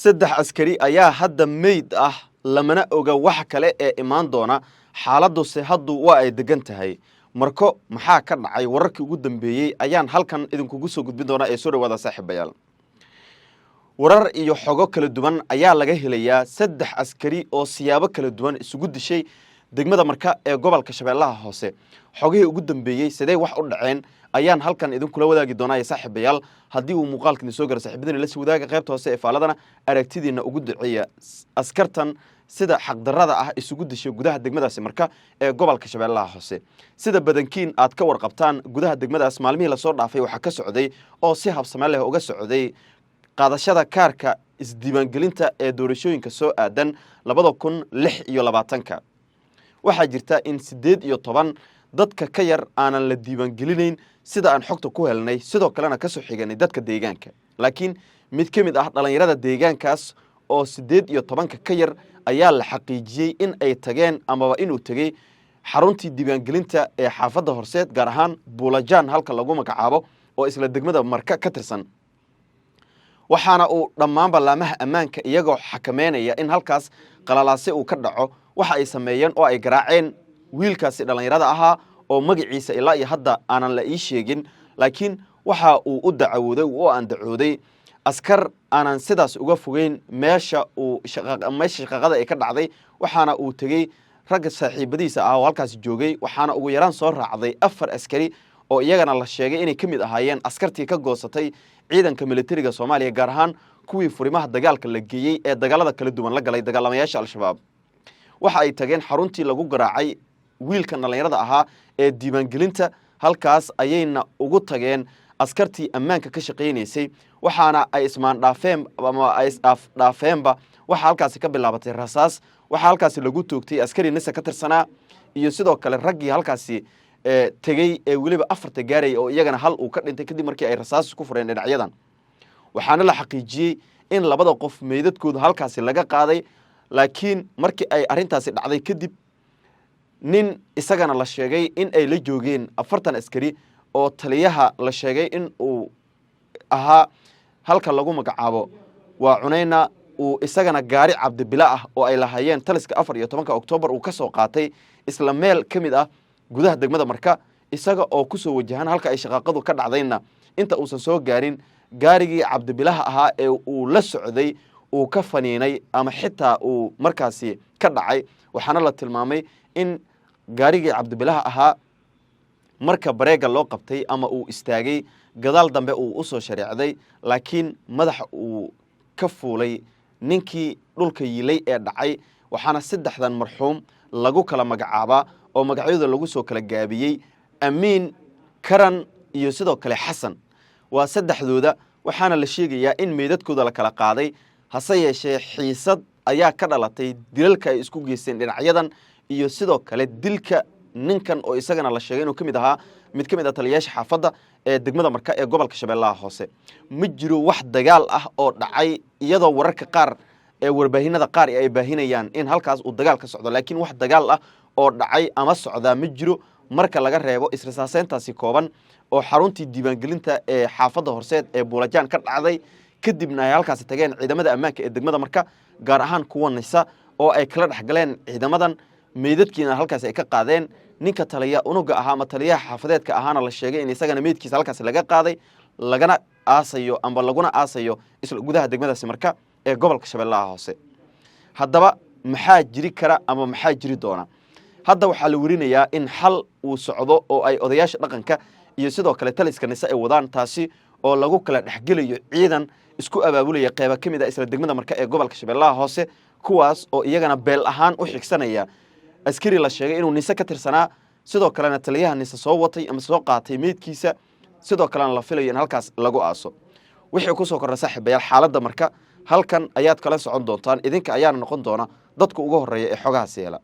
saddex askari ayaa hadda meyd ah lamana oga wax kale ee imaan doona. Xaaladuse haddu waa ay degan tahay. Marko maxaa ka dhacay? Wararkii ugu dambeeyey ayaan halkan idinkugu soo gudbin doonaa ee soo dhawaada saaxiibayaal warar iyo xogo kala duwan ayaa laga helayaa. Saddex askari oo siyaabo kala duwan isugu dishay degmada marka ee gobolka shabeellaha hoose. Xogihii ugu dambeeyey sidee wax u dhaceen ayaan halkan idinkula wadaagi doonaa ee saaxiibayaal haddii uu muuqaalkani soo gara saxiibadina la sii wadaaga qaybta hoose ee faaladana aragtidiina ugu duceeya askartan sida xaqdarrada ah isugu dishay gudaha degmadaasi marka ee gobolka shabeellaha hoose. Sida badankiin aad ka warqabtaan gudaha degmadaas maalmihii la soo dhaafay waxaa ka socday oo si habsame leh uga socday qaadashada kaarka isdiiwaangelinta ee doorashooyinka soo aadan labada kun lix iyo labaatanka waxaa jirta in siddeed iyo toban dadka ka yar aanan la diiwaangelinayn sida aan xogta ku helnay sidoo kalena ka soo xiganay dadka deegaanka. Laakiin mid ka mid ah dhallinyarada deegaankaas oo siddeed iyo tobanka ka yar ayaa la xaqiijiyey in ay tageen amaba inuu tegey xaruntii diiwaangelinta ee xaafadda horseed gaar ahaan buulajaan halka lagu magacaabo oo isla degmada marka ka tirsan. Waxaana uu dhammaan ballaamaha ammaanka iyagoo xakameynaya in halkaas qalalaase uu ka dhaco waxa ay sameeyeen oo ay garaaceen wiilkaasi dhallinyarada ahaa oo magaciisa ilaa iyo hadda aanan la ii sheegin. Laakiin waxa uu u dacawooday u andacooday askar aanan sidaas uga fogeyn meesha uu meesha shaqaqada ay ka dhacday waxaana uu tegey ragga saaxiibadiisa ah oo halkaasi joogay waxaana ugu yaraan soo raacday afar askari oo iyagana la sheegay inay ka mid ahaayeen askartii ka goosatay ciidanka militariga soomaaliya gaar ahaan kuwii furimaha dagaalka la geeyey ee dagaalada kala duwan la galay dagaalamayaasha al-shabaab waxa ay tageen xaruntii lagu garaacay wiilkan dhallinyarada ahaa ee diiwaangelinta halkaas ayayna ugu tageen askartii ammaanka ka shaqaynaysay waxaana ay ismaandhaafeen ama ay isdhaafdhaafeenba waxaa halkaasi ka bilaabatay rasaas waxaa halkaasi lagu toogtay askari nisa ka tirsanaa iyo sidoo kale raggii halkaasi tegey ee weliba afarta gaaraya oo iyagana hal uu ka dhintay kadib markii ay rasaas ku fureen dhinacyadan waxaana la xaqiijiyey in labada qof meydadkooda halkaasi laga qaaday laakiin markii ay arrintaasi dhacday kadib nin isagana la sheegay in ay la joogeen afartan askari oo taliyaha la sheegay in uu ahaa halka lagu magacaabo. Waa cunayna uu isagana gaari cabdibila ah oo ay lahaayeen taliska afar iyo tobanka oktoobar uu ka soo qaatay isla meel ka mid ah gudaha degmada marka isaga oo ku soo wajahan halka ay shaqaaqadu ka dhacdayna inta uusan soo gaarin gaarigii cabdibilaha ahaa ee uu la socday uu ka faniinay ama xitaa uu markaasi ka dhacay waxaana la tilmaamay in gaarigii cabdibilaha ahaa marka bareega loo qabtay ama uu istaagay gadaal dambe uu u soo shareecday laakiin madaxa uu ka fuulay ninkii dhulka yilay ee dhacay waxaana saddexdan marxuum lagu kala magacaabaa oo magacyadooda lagu soo kala gaabiyey amiin karan iyo sidoo kale xasan. Waa saddexdooda waxaana la sheegayaa in meydadkooda la kala qaaday hase yeeshee xiisad ayaa ka dhalatay dilalka ay isku geysteen dhinacyadan iyo sidoo kale dilka ninkan oo isagana la sheegay inuu ka mid ahaa mid ka mid ah taliyayaasha xaafadda ee degmada marka ee gobolka shabeellaha hoose. Ma jiro wax dagaal ah oo dhacay iyadoo wararka qaar ee warbaahinada qaar ay baahinayaan in halkaas uu dagaal ka socdo laakiin wax dagaal ah oo dhacay ama socdaa ma jiro marka laga reebo israsaaseyntaasi kooban oo xaruntii diiwaangelinta ee xaafadda horseed ee buulajaan ka dhacday kadibna ay halkaasi tageen ciidamada ammaanka ee degmada marka gaar ahaan kuwa nisa oo ay kala dhexgaleen ciidamadan. Meydadkiina halkaasi ay ka qaadeen. Ninka taliya unuga ahaa ama taliyaha xaafadeedka ahaana la sheegay in isagana meydkiisa halkaasi laga qaaday lagana aasayo amba laguna aasayo gudaha degmadaasi marka ee gobolka shabeellaha hoose. Haddaba maxaa jiri kara ama maxaa jiri doona? Hadda waxaa la werinayaa in xal uu socdo oo ay odayaasha dhaqanka iyo sidoo kale taliska nise ay wadaan taasi oo lagu kala dhexgelayo ciidan isku abaabulaya qeyba ka mid a isla degmada marka ee gobolka shabeellaha hoose kuwaas oo iyagana beel ahaan u xigsanaya askari la sheegay inuu nise ka tirsanaa sidoo kalena taliyaha nise soo watay ama soo qaatay meydkiisa sidoo kalena la filayo in halkaas lagu aaso. Wixii ku soo korra saaxiibayaal xaaladda marka halkan ayaad kala socon doontaan idinka ayaana noqon doona dadka ugu horreeya ee xogahaas yeela